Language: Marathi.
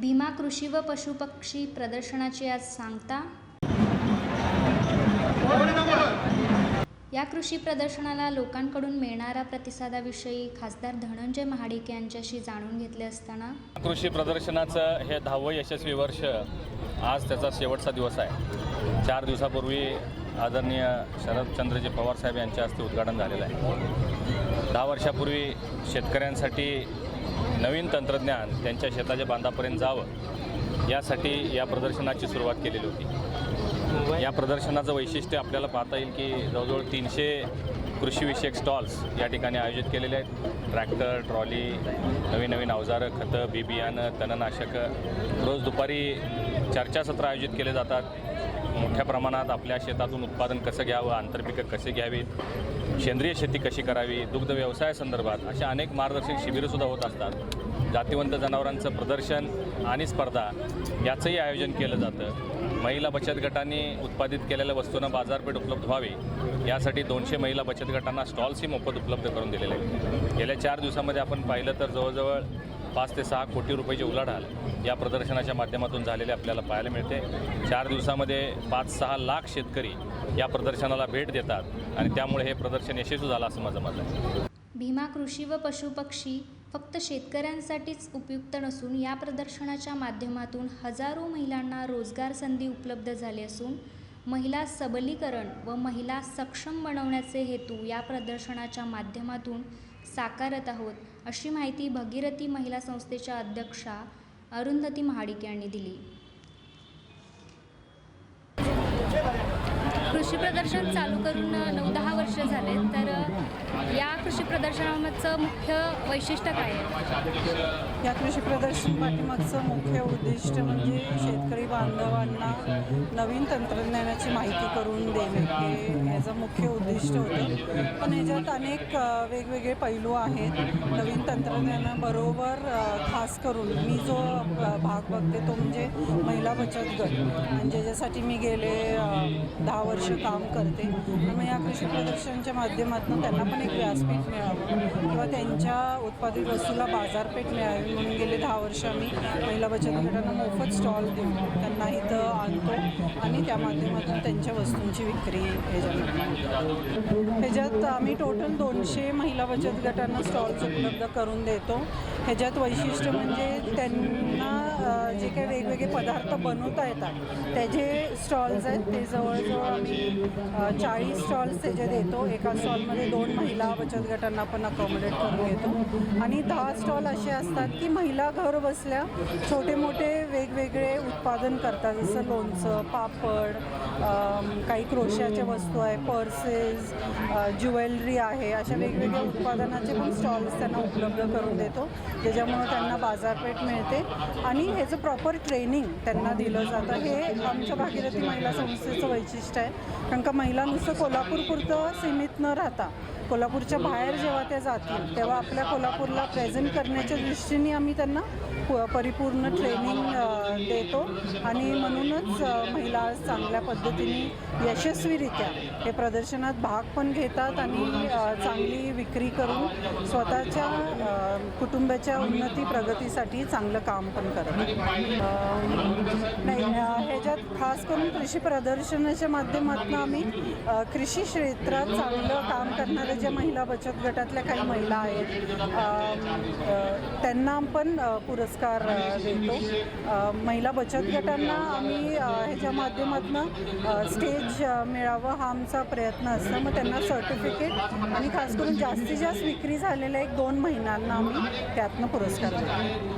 भीमा कृषी व पशुपक्षी प्रदर्शनाची आज सांगता? या कृषी प्रदर्शनाला लोकांकडून मिळणाऱ्या प्रतिसादाविषयी खासदार धनंजय महाडिक यांच्याशी जाणून घेतले असताना? कृषी प्रदर्शनाचं हे दहावं यशस्वी वर्ष आज त्याचा शेवटचा दिवस आहे. चार दिवसापूर्वी आदरणीय शरदचंद्रजी पवार साहेब यांच्या हस्ते उद्घाटन झालेलं आहे. दहा वर्षापूर्वी शेतकऱ्यांसाठी नवीन तंत्रज्ञान त्यांच्या शेताच्या बांधापर्यंत जावं यासाठी या प्रदर्शनाची सुरुवात केलेली होती. या प्रदर्शनाचं वैशिष्ट्य आपल्याला पाहता येईल की जवळजवळ तीनशे कृषीविषयक स्टॉल्स या ठिकाणी आयोजित केलेले आहेत. ट्रॅक्टर ट्रॉली नवीन नवीन अवजारं खतं बी बियाणं तणनाशकं. रोज दुपारी चर्चासत्र आयोजित केले जातात. मोठ्या प्रमाणात आपल्या शेतातून उत्पादन कसं घ्यावं आंतरपिकं कसे घ्यावीत सेंद्रिय शेती कशी करावी दुग्ध व्यवसायासंदर्भात अशा अनेक मार्गदर्शक शिबिरंसुद्धा होत असतात. जातिवंत जनावरांचं प्रदर्शन आणि स्पर्धा याचंही आयोजन केलं जातं. महिला बचत गटांनी उत्पादित केलेल्या वस्तूंना बाजारपेठ उपलब्ध व्हावी यासाठी दोनशे महिला बचत गटांना स्टॉल्सही मोफत उपलब्ध करून दिलेले आहेत. गेल्या चार दिवसामध्ये आपण पाहिलं तर जवळजवळ पाच ते सहा कोटी रुपयाची उलाढाल या प्रदर्शनाच्या माध्यमातून झालेले आपल्याला पाहायला मिळते. चार दिवसामध्ये पाच सहा लाख शेतकरी या प्रदर्शनाला भेट देतात आणि त्यामुळे हे प्रदर्शन यशस्वी झालं असं माझं मत आहे. भीमा कृषी व पशुपक्षी फक्त शेतकऱ्यांसाठीच उपयुक्त नसून या प्रदर्शनाच्या माध्यमातून हजारो महिलांना रोजगार संधी उपलब्ध झाली असून महिला सबलीकरण व महिला सक्षम बनवण्याचे हेतू या प्रदर्शनाच्या माध्यमातून साकारत आहोत अशी माहिती भगीरथी महिला संस्थेच्या अध्यक्षा अरुंधती महाडिक यांनी दिली. कृषी प्रदर्शन चालू करून नऊ दहा वर्ष झाले तर या कृषी प्रदर्शनामागचं मुख्य वैशिष्ट्य काय आहे? या कृषी प्रदर्शन पाठीमागचं मुख्य उद्दिष्ट म्हणजे शेतकरी बांधवांना नवीन तंत्रज्ञानाची माहिती करून देणे. हे याचं मुख्य उद्दिष्ट होतं. पण याच्यात अनेक वेगवेगळे पैलू आहेत. नवीन तंत्रज्ञानाबरोबर खास करून मी जो भाग बघते तो म्हणजे महिला बचत गट. म्हणजे ज्यासाठी मी गेले दहा वर्ष काम करते. मग या कृषी प्रदर्शनच्या माध्यमातून त्यांना पण एक व्यासपीठ मिळावं. किंवा त्यांच्या उत्पादित वस्तूला बाजारपेठ मिळावी म्हणून गेले दहा वर्ष आम्ही महिला बचत गटांना मोफत स्टॉल देऊन त्यांना इथं आणतो आणि त्या माध्यमातून त्यांच्या वस्तूंची विक्री ह्याच्यात ह्याच्यात आम्ही टोटल दोनशे महिला बचत गटांना स्टॉल्स उपलब्ध करून देतो. ह्याच्यात वैशिष्ट्य म्हणजे त्यांना जे काही वेगवेगळे पदार्थ बनवता येतात त्याचे स्टॉल्स आहेत ते जवळजवळ आम्ही चाळीस स्टॉल्स त्याचे देतो एका स्टॉलमध्ये दोन महिला बचत गटांना पण अकॉमोडेट करून घेतो. आणि दहा स्टॉल असे असतात की महिला घर बसल्या छोटे मोठे वेगवेगळे उत्पादन करतात जसं लोणचं पापड काही क्रोशाच्या वस्तू आहे पर्सेस ज्वेलरी आहे अशा वेगवेगळ्या उत्पादनाचे पण स्टॉल्स त्यांना उपलब्ध करून देतो ज्याच्यामुळं त्यांना बाजारपेठ मिळते. आणि ह्याचं प्रॉपर ट्रेनिंग त्यांना दिलं जातं. हे आमच्या भागीरथी महिला संस्थेचं वैशिष्ट्य आहे. कारण का महिला नुसतं कोल्हापूरपुरतं सीमित न राहता. कोल्हापूरच्या बाहेर जेव्हा त्या जातील तेव्हा आपल्या कोल्हापूरला प्रेझेंट करण्याच्या दृष्टीने आम्ही त्यांना प- परिपूर्ण ट्रेनिंग देतो. आणि म्हणूनच महिला चांगल्या पद्धतीने यशस्वीरित्या हे प्रदर्शनात भाग पण घेतात आणि चांगली विक्री करून स्वतःच्या कुटुंबाच्या उन्नती प्रगतीसाठी चांगलं काम पण करतात. नाही ह्याच्यात खास करून कृषी प्रदर्शनाच्या माध्यमातून आम्ही कृषी क्षेत्रात चांगलं काम करणारे ज्या महिला बचत गटातल्या काही महिला आहेत त्यांना पण पुरस्कार देतो. महिला बचत गटांना आम्ही ह्याच्या माध्यमातून स्टेज मिळावं हा आमचा प्रयत्न असतो. मग त्यांना सर्टिफिकेट आणि खास करून जास्तीत जास्त विक्री झालेल्या एक दोन महिन्यांना आम्ही त्यातनं पुरस्कार देतो.